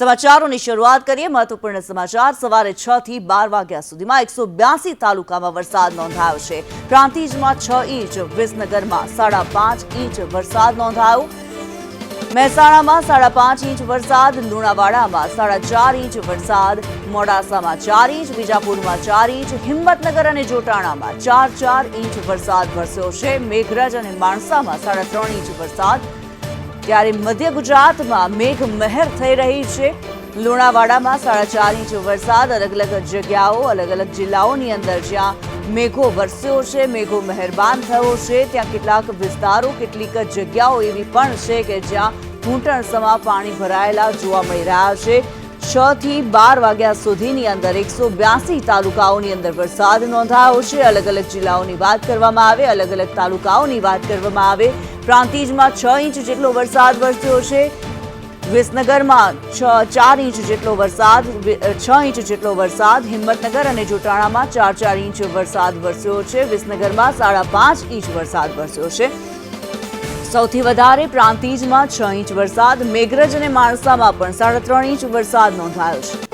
સમાચારોની શરૂઆત કરીએ મહત્વપૂર્ણ સમાચાર. સવારે છ થી બાર વાગ્યા સુધીમાં એકસો બ્યાસી તાલુકામાં વરસાદ નોંધાયો છે. પ્રાંતિજમાં છ ઇંચ, વિસનગરમાં સાડા પાંચ ઇંચ વરસાદ નોંધાયો. મહેસાણામાં સાડા પાંચ ઇંચ વરસાદ, લુણાવાડામાં સાડા ચાર ઇંચ વરસાદ, મોડાસામાં ચાર ઇંચ, વિજાપુરમાં ચાર ઇંચ, હિંમતનગર અને જોટાણામાં ચાર ચાર ઇંચ વરસાદ વરસ્યો છે. મેઘરજ અને માણસામાં સાડા ત્રણ ઇંચ વરસાદ ત્યારે મધ્ય ગુજરાતમાં મેઘ મહેર થઈ રહી છે. લુણાવાડામાં સાડા ચાર ઇંચ વરસાદ અલગ અલગ જગ્યાઓ અલગ અલગ જિલ્લાઓની અંદર જ્યાં મેઘો વરસ્યો છે, મેઘો મહેરબાન થયો છે. ત્યાં કેટલાક વિસ્તારો, કેટલીક જગ્યાઓ એવી પણ છે કે જ્યાં ઘૂંટણ સમા પાણી ભરાયેલા જોવા મળી રહ્યા છે. છ થી બાર વાગ્યા સુધીની અંદર એકસો બ્યાસી તાલુકાઓની અંદર વરસાદ નોંધાયો છે. અલગ અલગ જિલ્લાઓની વાત કરવામાં આવે, અલગ અલગ તાલુકાઓની વાત કરવામાં આવે. પ્રાંતિજમાં છ ઇંચ જેટલો વરસાદ વરસ્યો છે. વિસનગરમાં છ, ચાર ઇંચ જેટલો વરસાદ છ ઇંચ જેટલો વરસાદ. હિંમતનગર અને જોટાણામાં ચાર ચાર ઇંચ વરસાદ વરસ્યો છે. વિસનગરમાં સાડા પાંચ ઇંચ વરસાદ વરસ્યો છે. સૌથી વધારે પ્રાંતિજમાં છ ઇંચ વરસાદ, મેઘરજ અને માણસામાં પણ સાડા ત્રણ ઇંચ વરસાદ નોંધાયો છે.